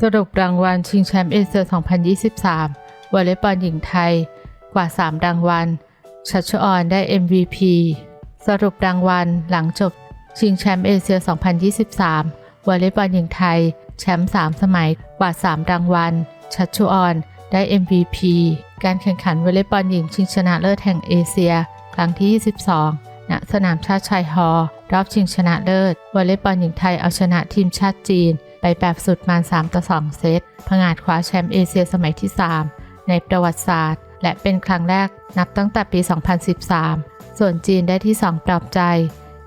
สรุปรางวัลชิงแชมป์เอเชีย2023 วอลเลย์บอลหญิงไทย กว่า 3 รางวัล ชัชออนได้ MVP สรุปรางวัลหลังจบ ชิงแชมป์เอเชีย2023 วอลเลย์บอลหญิงไทย แชมป์ 3 สมัย กว่า 3 รางวัล ชัชออนได้ MVP การแข่งขันวอลเลย์บอลหญิงชิงชนะเลิศแห่งเอเชีย ครั้งที่ 22 ณ สนามชาติชัยฮอร์รอบชิงชนะเลิศ วอลเลย์บอลหญิงไทยเอาชนะทีมชาติจีน ไปแบบสุดมัน3ต่อ2 เซตผงาดคว้าแชมป์เอเชียสมัยที่ 3 ในประวัติศาสตร์ และเป็นครั้งแรกนับตั้งแต่ปี 2013 ส่วนจีนได้ที่ 2ปลอบใจ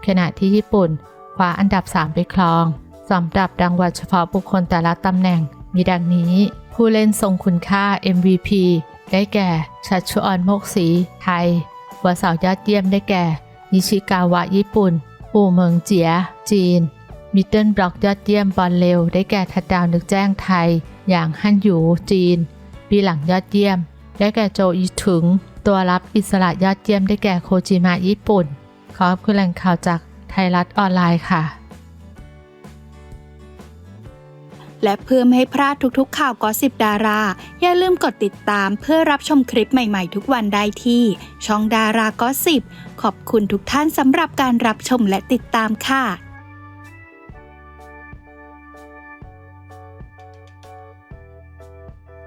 ขณะที่ญี่ปุ่นคว้าอันดับ 3 ไปครองสำหรับรางวัลเฉพาะบุคคลแต่ละตำแหน่ง มีดังนี้ ผู้เล่นทรงคุณค่า MVP ได้แก่ ชัชชุออนโมกศรีไทยหัวสาวยอดเยี่ยมได้แก่นิชิกาวะญี่ปุ่น อู่เมิงเจีย จีน มิดเดิลบล็อกยอดเยี่ยมบอลเร็ว ได้แก่ทัดดาวนึกแจ้งไทย อย่างฮั่นหยูจีน ปีหลังยอดเยี่ยม ได้แก่โจอีถึง ตัวรับอิสระยอดเยี่ยมได้แก่โคจิมะญี่ปุ่น ขอบคุณแหล่งข่าวจากไทยรัฐออนไลน์ค่ะ และเพื่อไม่ให้พลาดทุกๆ ข่าวกอสิบดารา อย่าลืมกดติดตามเพื่อรับชมคลิปใหม่ๆ ทุกวันได้ที่ ช่องดารากอสิบขอบคุณทุกท่านสำหรับการรับชมและติดตามค่ะ